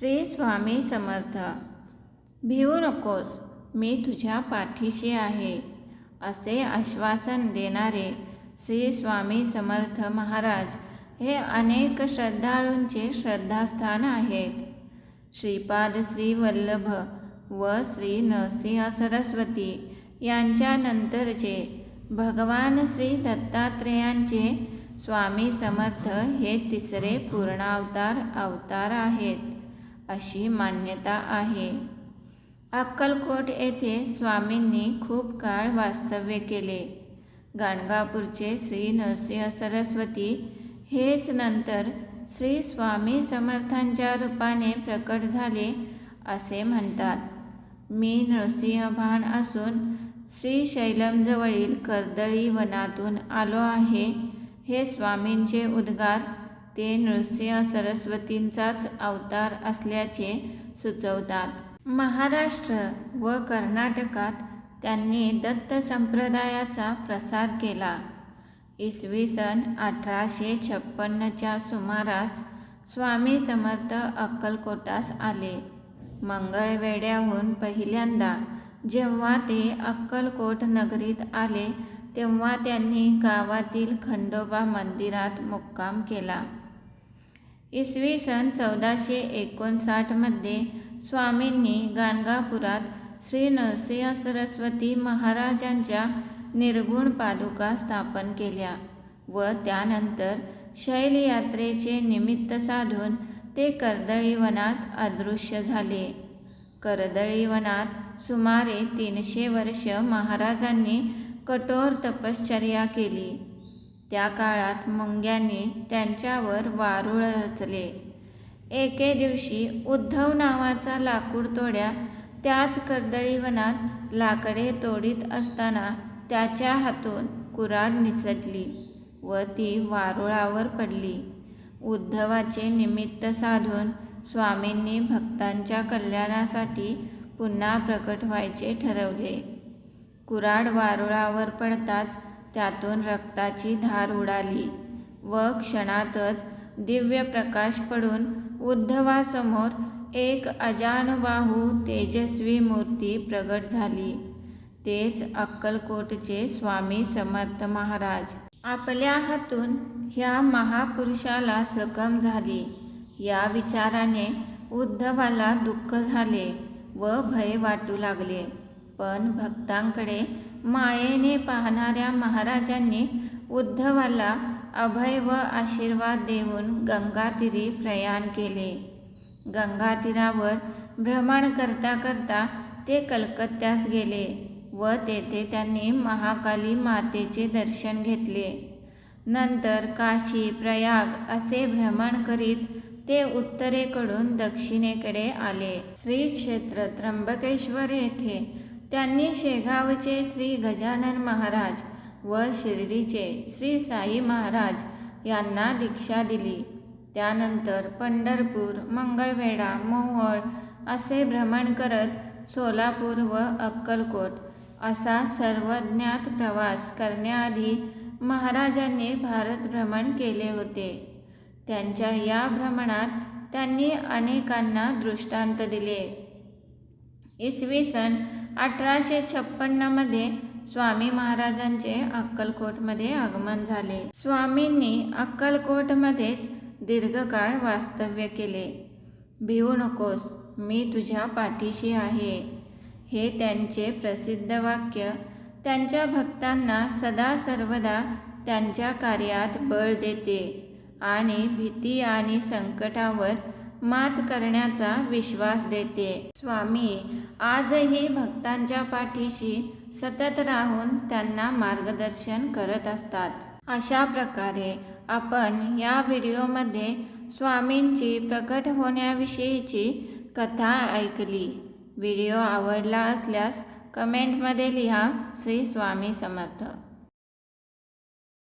श्री स्वामी समर्थ भिवू नकोस मी तुझ्या पाठीशी आहे असे आश्वासन देणारे श्री स्वामी समर्थ महाराज हे अनेक श्रद्धाळूंचे श्रद्धास्थान आहेत. श्रीपाद श्री वल्लभ व श्री नरसिंह सरस्वती यांच्यानंतरचे भगवान श्री दत्तात्रेयांचे स्वामी समर्थ हे तिसरे पूर्णावतार अवतार आहेत. अशी मान्यता आहे. अक्कलकोट येथे स्वामींनी खूप काळ वास्तव्य केले. गाणगापूरचे श्री नरसिंह सरस्वती हेच नंतर श्री स्वामी समर्थांच्या रूपाने प्रकट झाले असे म्हणतात. मी नृसिंहभान असून श्रीशैलमजवळील कर्दळी वनातून आलो आहे. हे स्वामींचे उद्गार ते नृसिंह सरस्वतींचाच अवतार असल्याचे सुचवतात. महाराष्ट्र व कर्नाटकात त्यांनी दत्त संप्रदायाचा प्रसार केला. इसवी सन अठराशे छप्पन्नच्या सुमारास स्वामी समर्थ अक्कलकोटास आले. मंगळवेड्याहून पहिल्यांदा जेव्हा ते अक्कलकोट नगरीत आले तेव्हा त्यांनी गावातील खंडोबा मंदिरात मुक्काम केला. इसवी सन चौदाशे एकोणसाठमध्ये स्वामींनी गाणगापुरात श्री नरसिंह सरस्वती महाराजांच्या निर्गुण पादुका स्थापन केल्या व त्यानंतर शैलयात्रेचे निमित्त साधून ते कर्दळीवनात अदृश्य झाले. कर्दळीवनात सुमारे तीनशे वर्ष महाराजांनी कठोर तपश्चर्या केली. त्या काळात मुंग्यांनी त्यांच्यावर वारुळ रचले. एके दिवशी उद्धव नावाचा लाकूड तोड्या त्याच कर्दळीवनात लाकडे तोडीत असताना त्याच्या हातून कुऱ्हाड निसटली व ती वारुळावर पडली. उद्धवाचे निमित्त साधून स्वामींनी भक्तांच्या कल्याणासाठी पुन्हा प्रकट व्हायचे ठरवले. कुऱ्हाड वारुळावर पडताच त्यातून रक्ताची धार उडाली व क्षणातच दिव्य प्रकाश पडून उद्धवासमोर एक अजानबाहू तेजस्वी मूर्ती प्रगट झाली. तेच अक्कलकोटचे स्वामी समर्थ महाराज. आपल्या हातून ह्या महापुरुषाला जखम झाली. या विचाराने उद्धवाला दुःख झाले व भय वाटू लागले. पण भक्तांकडे मायेने पाहणाऱ्या महाराजांनी उद्धवाला अभय व आशीर्वाद देऊन गंगातीरी प्रयाण केले. गंगातीरावर भ्रमण करता करता ते कलकत्त्यास गेले व तेथे त्यांनी महाकाली मातेचे दर्शन घेतले. नंतर काशी प्रयाग असे भ्रमण करीत ते उत्तरेकडून दक्षिणेकडे आले. श्री क्षेत्र त्र्यंबकेश्वर येथे त्यांनी शेगावचे श्री गजानन महाराज व शिर्डीचे श्री साई महाराज यांना दीक्षा दिली. त्यानंतर पंढरपूर मंगळवेढा मोहोळ असे भ्रमण करत सोलापूर व अक्कलकोट असा सर्वज्ञात प्रवास करण्याआधी महाराजांनी भारत भ्रमण केले होते. त्यांच्या या भ्रमणात त्यांनी अनेकांना दृष्टांत दिले. इसवी सन अठराशे छप्पन्नमध्ये स्वामी महाराजांचे अक्कलकोटमध्ये आगमन झाले. स्वामींनी अक्कलकोटमध्येच दीर्घकाळ वास्तव्य केले. भिवू नकोस मी तुझ्या पाठीशी आहे. हे त्यांचे प्रसिद्ध वाक्य. त्यांच्या भक्तांना सदा सर्वदा त्यांच्या कार्यात बळ देते आणि भीती आणि संकटावर मात करण्याचा विश्वास देते. स्वामी आजही भक्तांच्या पाठीशी सतत राहून त्यांना मार्गदर्शन करत असतात. अशा प्रकारे आपण या व्हिडिओमध्ये स्वामींची प्रकट होण्याविषयीची कथा ऐकली. व्हिडिओ आवडला असल्यास कमेंटमध्ये लिहा श्री स्वामी समर्थ.